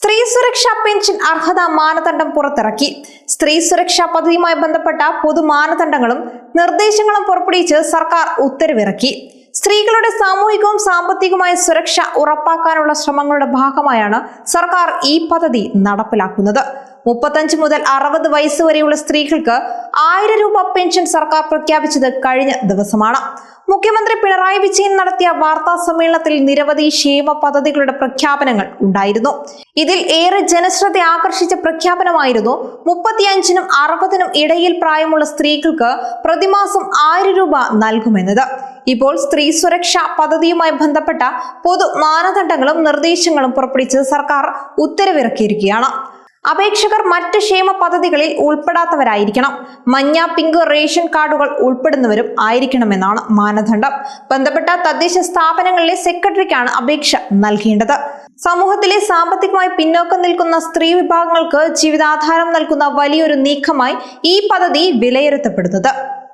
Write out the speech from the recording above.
സ്ത്രീ സുരക്ഷാ പെൻഷൻ അർഹതാ മാനദണ്ഡം പുറത്തിറക്കി. സ്ത്രീ സുരക്ഷാ പദ്ധതിയുമായി ബന്ധപ്പെട്ട പൊതു മാനദണ്ഡങ്ങളും നിർദ്ദേശങ്ങളും പുറപ്പെടുവിച്ച് സർക്കാർ ഉത്തരവിറക്കി. സ്ത്രീകളുടെ സാമൂഹികവും സാമ്പത്തികവുമായ സുരക്ഷ ഉറപ്പാക്കാനുള്ള ശ്രമങ്ങളുടെ ഭാഗമായാണ് സർക്കാർ ഈ പദ്ധതി നടപ്പിലാക്കുന്നത്. മുപ്പത്തഞ്ച് മുതൽ അറുപത് വയസ്സ് വരെയുള്ള സ്ത്രീകൾക്ക് ആയിരം രൂപ പെൻഷൻ സർക്കാർ പ്രഖ്യാപിച്ചത് കഴിഞ്ഞ ദിവസമാണ്. മുഖ്യമന്ത്രി പിണറായി വിജയൻ നടത്തിയ വാർത്താ സമ്മേളനത്തിൽ നിരവധി ക്ഷേമ പദ്ധതികളുടെ പ്രഖ്യാപനങ്ങൾ ഉണ്ടായിരുന്നു. ഇതിൽ ഏറെ ജനശ്രദ്ധ ആകർഷിച്ച പ്രഖ്യാപനമായിരുന്നു മുപ്പത്തിയഞ്ചിനും അറുപതിനും ഇടയിൽ പ്രായമുള്ള സ്ത്രീകൾക്ക് പ്രതിമാസം ആയിരം രൂപ നൽകുമെന്നത്. ഇപ്പോൾ സ്ത്രീ സുരക്ഷാ പദ്ധതിയുമായി ബന്ധപ്പെട്ട പൊതു മാനദണ്ഡങ്ങളും നിർദ്ദേശങ്ങളും പുറപ്പെടുവിച്ച് സർക്കാർ ഉത്തരവിറക്കിയിരിക്കുകയാണ്. അപേക്ഷകർ മറ്റ് ക്ഷേമ പദ്ധതികളിൽ ഉൾപ്പെടാത്തവരായിരിക്കണം. മഞ്ഞ പിങ്ക് റേഷൻ കാർഡുകൾ ഉൾപ്പെടുന്നവരും ആയിരിക്കണമെന്നാണ് മാനദണ്ഡം. ബന്ധപ്പെട്ട തദ്ദേശ സ്ഥാപനങ്ങളിലെ സെക്രട്ടറിക്കാണ് അപേക്ഷ നൽകേണ്ടത്. സമൂഹത്തിലെ സാമ്പത്തികമായി പിന്നോക്കം നിൽക്കുന്ന സ്ത്രീ വിഭാഗങ്ങൾക്ക് ജീവിതാധാരം നൽകുന്ന വലിയൊരു നീക്കമായി ഈ പദ്ധതി വിലയിരുത്തപ്പെടുന്നത്.